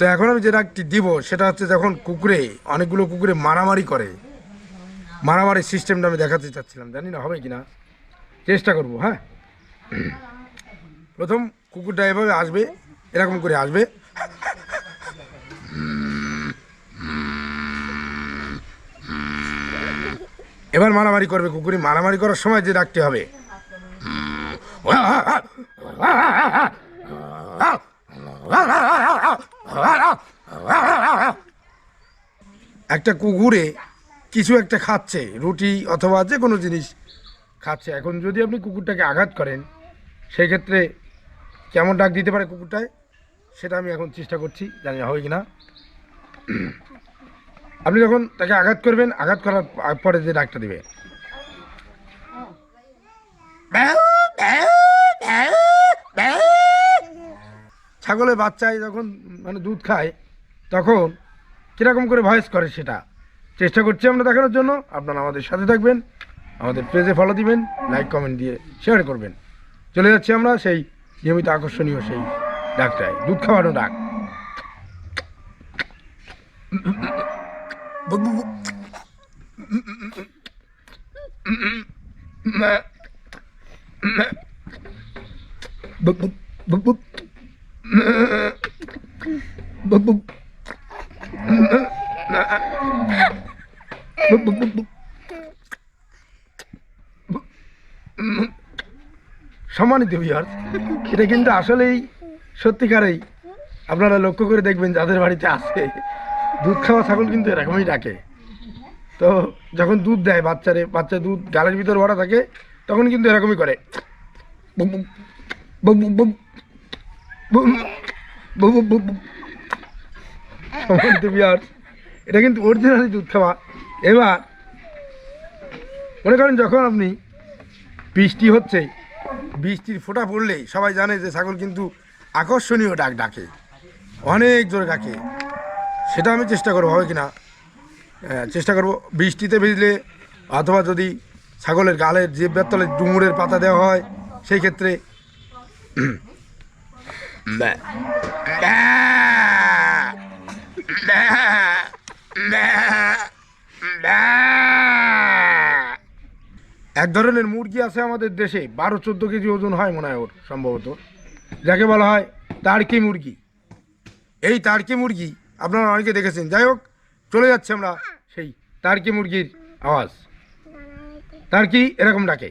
তো এখন আমি যে ডাকটি দিব, সেটা হচ্ছে যখন কুকুরে, অনেকগুলো কুকুরে মারামারি করে, মারামারি সিস্টেমটা আমি দেখাতে চাচ্ছিলাম, জানি না হবে কি না চেষ্টা করব হ্যাঁ? প্রথম কুকুরটা এভাবে আসবে, এরকম করে আসবে। এবার মারামারি করবে কুকুরি, মারামারি করার সময় যে ডাকতে হবে। একটা কুকুরে কিছু একটা খাচ্ছে, রুটি অথবা যে কোনো জিনিস খাচ্ছে। এখন যদি আপনি কুকুরটাকে আঘাত করেন সেই ক্ষেত্রে কেমন ডাক দিতে পারে কুকুরটায়, সেটা আমি এখন চেষ্টা করছি, জানি না হবে কি না আপনি যখন তাকে আঘাত করবেন, আঘাত করার পরে যে ডাকটা দিবে। ছাগলের বাচ্চায় যখন মানে দুধ খায়, তখন কীরকম করে ভয়েস করে সেটা। চেষ্টা করছি আমরা দেখানোর জন্য। আপনারা আমাদের সাথে থাকবেন, আমাদের পেজে ফলো দিবেন লাইক কমেন্ট দিয়ে শেয়ার করবেন। চলে যাচ্ছি আমরা সেই নিয়মিত আকর্ষণীয় সেই ডাকটায়। দুধ খাওয়ানো ডাক। সম্মানিত বিহার এটা কিন্তু আসলেই সত্যিকারেই আপনারা লক্ষ্য করে দেখবেন যাদের বাড়িতে আছে দুধ খাওয়া ছাগল কিন্তু এরকমই ডাকে। তো যখন দুধ দেয় বাচ্চারে বাচ্চা দুধ গালের ভিতর ভরা থাকে তখন কিন্তু এরকমই করে। Boom boom, boom boom boom, boom, boom boom boom. Bihar এটা কিন্তু অরিজিনালি দুধ খাওয়া। এবার, মনে করেন যখন আপনি বৃষ্টি হচ্ছে, বৃষ্টির ফোঁটা পড়লে সবাই জানে যে ছাগল কিন্তু আকর্ষণীয় ডাক ডাকে, অনেক জোরে ডাকে। সেটা আমি চেষ্টা করব, হবে কি না চেষ্টা করব। বৃষ্টিতে ভিজলে অথবা যদি ছাগলের গালের যে তলে ডুমুরের পাতা দেওয়া হয়, সেই ক্ষেত্রে এক ধরনের মুরগি আছে আমাদের দেশে, বারো চোদ্দ কেজি ওজন হয় মনে হয় ওর, সম্ভবত। যাকে বলা হয় তাড়কি মুরগি। এই তাড়কি মুরগি আপনারা অনেকে দেখেছেন। যাই হোক, চলে যাচ্ছে আমরা সেই তাড়কি মুরগির আওয়াজ। তাড়কি এরকম ডাকে।